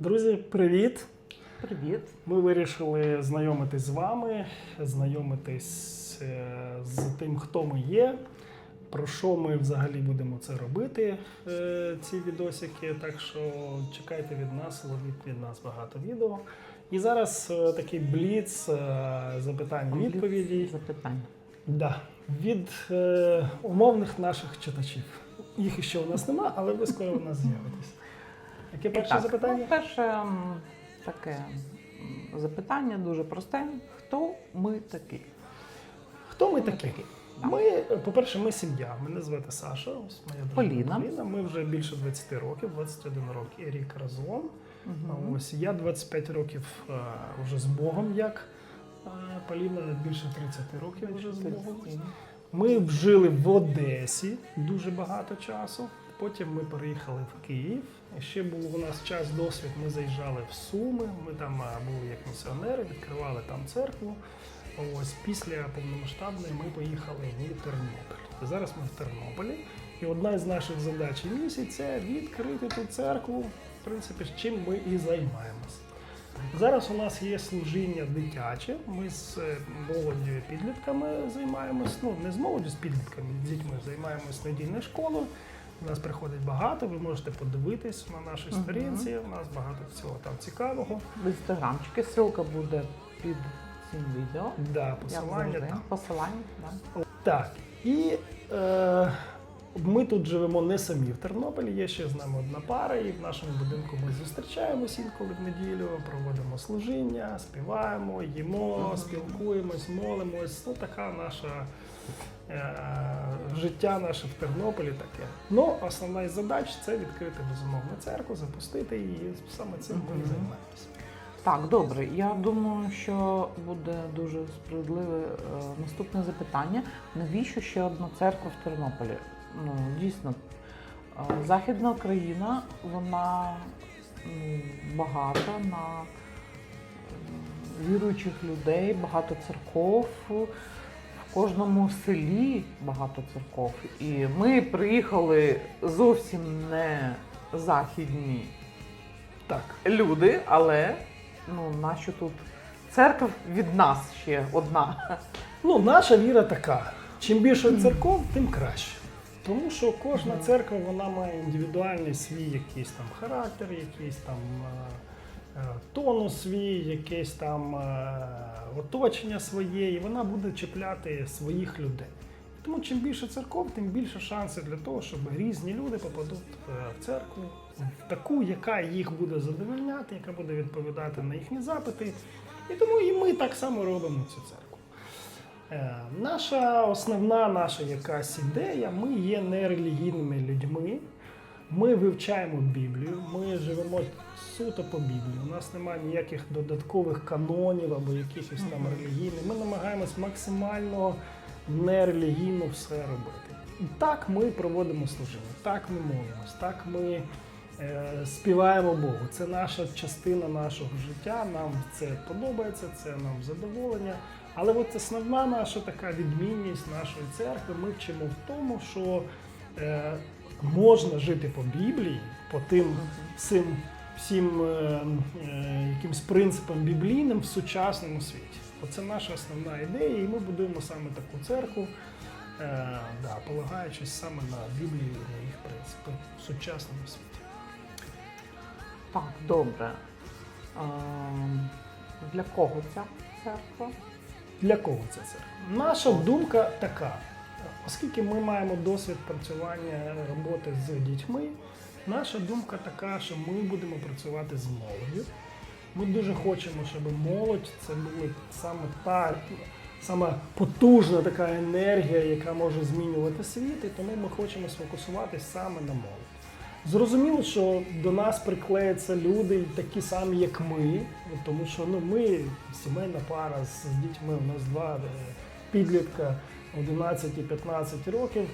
Друзі, привіт! Привіт. Ми вирішили знайомитись з вами, знайомитись е, з тим, хто ми є, про що ми взагалі будемо це робити, е, ці відосики. Так що чекайте від нас, ловіть від нас багато відео. І зараз е, такий бліц запитань відповідей. Запитання. Да, від е, умовних наших читачів. Їх ще у нас нема, але ви скоро у нас з'явитесь. Яке перше Так, запитання? Ну, перше м, таке м, запитання дуже просте. Хто ми такі? Хто ми такі? Ми, по-перше, ми сім'я. Мене звати Саша. Ось моя дружина Поліна. Поліна. Ми вже більше 20 років, 21 рок і рік разом. Мгм. Ось я 25 років е, вже з Богом, як е, Поліна більше 30 років вже з Богом. Ми жили в Одесі дуже багато часу. Потім ми переїхали в Київ. Ще був у нас час досвід. Ми заїжджали в Суми. Ми там були як місіонери, відкривали там церкву. Ось після повномасштабної ми поїхали в Тернопіль. Зараз ми в Тернополі. І одна з наших задач і місій це відкрити ту церкву. В принципі, чим ми і займаємось. Зараз у нас є служіння дитяче. Ми з е, молоддю підлітками займаємось. Ну не з молоддю, з підлітками, з дітьми займаємось недільною школою. У нас приходить багато. Ви можете подивитись на нашій сторінці. У нас багато всього там цікавого. В інстаграмчики ссылка буде під цим відео. Да, посилання там. Посилання, да. Так, і е, ми тут живемо не самі в Тернополі, є ще з нами одна пара, і в нашому будинку ми зустрічаємось інколи в неділю, проводимо служіння, співаємо, їмо, спілкуємось, молимось. Ну, така наша е, життя наше в Тернополі таке. Ну, основна із задач це відкрити безумовно церкву, запустити її. Саме цим ми і займаємося. Так, добре. Я думаю, що буде дуже справедливе е, наступне запитання. Навіщо ще одна церква в Тернополі? Ну, дійсно, е, Західна Україна, вона ну, багата на віруючих людей, багато церков. В кожному селі багато церков. І ми приїхали зовсім не західні Так. люди, але ну, нащо тут церква від нас ще одна. Ну, наша віра така. Чим більше церков, тим краще. Тому що кожна церква вона має індивідуальний свій якийсь там характер, якийсь там е, свій, якесь там е, оточення своє, і вона буде чіпляти своїх людей. Тому чим більше церков, тим більше шансів для того, щоб різні люди попадуть е, в церкву, в таку, яка їх буде задовольняти, яка буде відповідати на їхні запити. І тому і ми так само робимо цю церкву. Е, Наша основна наша якась ідея, ми є нерелігійними людьми. Ми вивчаємо Біблію, ми живемо суто по Біблії. У нас немає ніяких додаткових канонів або якихось там релігійних. Ми намагаємось максимально нерелігійно все робити. І так ми проводимо служіння, так ми молимось, так ми е, співаємо Богу. Це наша частина нашого життя. Нам це подобається, це нам задоволення. Але от основна наша така відмінність нашої церкви, ми вчимо в тому, що можна жити по Біблії, по тим всім, всім е, е, якимсь принципам біблійним в сучасному світі. Оце наша основна ідея, і ми будуємо саме таку церкву, е, да, полагаючись саме на Біблію і на їх принципи в сучасному світі. Так, добре. Ем, Для кого ця церква? Для кого ця церква? Наша думка така. Оскільки ми маємо досвід працювання роботи з дітьми, наша думка така, що ми будемо працювати з молоддю. Ми дуже хочемо, щоб молодь це була саме та саме потужна така енергія, яка може змінювати світ, і тому ми хочемо сфокусуватись саме на молодь. Зрозуміло, що до нас приклеються люди такі самі, як ми, тому що ну, ми сімейна пара з дітьми, у нас два е, підлітка 11 і 15 років.